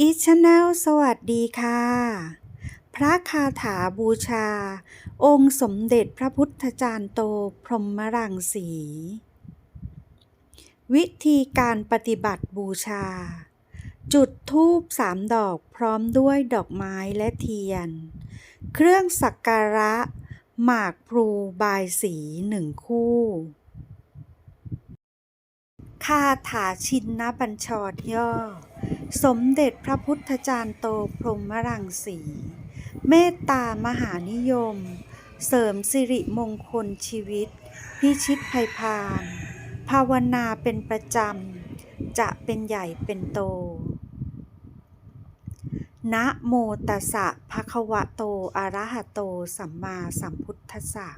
อีชแนลสวัสดีค่ะ พระคาถาบูชา องค์สมเด็จพระพุทธจารย์โตพรหมรังสี วิธีการปฏิบัติบูชา จุดธูปสามดอกพร้อมด้วยดอกไม้และเทียน เครื่องสักการะ หมากพลูบายสีหนึ่งคู่ คาถาชินนบัญชรย่อ สมเด็จพระพุทธจารย์โตพรหมรังสี เมตตามหานิยม เสริมสิริมงคลชีวิต พิชิตภัยพาน ภาวนาเป็นประจำ จะเป็นใหญ่เป็นโต นะโมตัสสะภะคะวะโตอะระหะโต สัมมาสัมพุทธัสสะ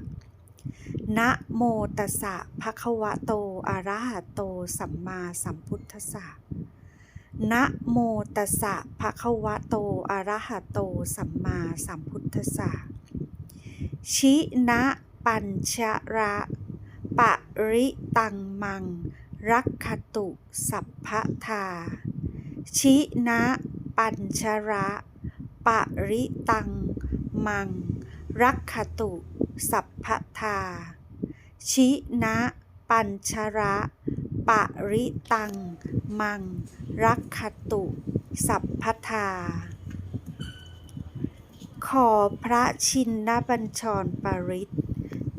นะโมตัสสะภะคะวะโต อะระหะโต สัมมาสัมพุทธัสสะนะโมตัสสะภะคะวะโต อะระหะโต สัมมาสัมพุทธัสสะ ชินะปัญชระปะริตังมัง รักขตุสัพพทา ชินะปัญชระปะริตังมัง รักขตุ สัพพทา ชินะ ปัญชระปะริตัง มัง รักขตุ สัพพทา ขอพระชินนบัญชรปริต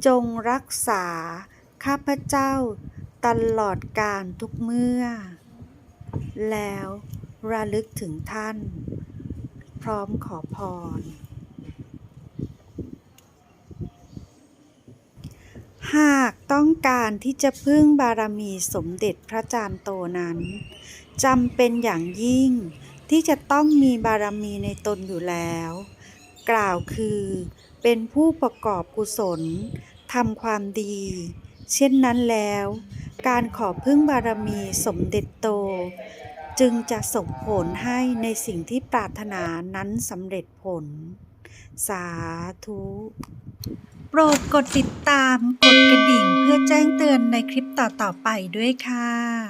จงรักษา ข้าพเจ้า ตลอดการทุกเมื่อ แล้วระลึกถึงท่าน พร้อมขอพร หา การที่จะพึ่งบารมีสมเด็จพระจารย์โตนั้นจำเป็นอย่างยิ่งที่จะต้องมีบารมีในตนอยู่แล้ว กล่าวคือเป็นผู้ประกอบกุศลทำความดี เช่นนั้นแล้ว การขอพึ่งบารมีสมเด็จโต จึงจะส่งผลให้ในสิ่งที่ปรารถนานั้นสำเร็จผล สาธุ โปรดกดติดตาม กดกระดิ่งเพื่อแจ้งเตือนในคลิปต่อๆไปด้วยค่ะ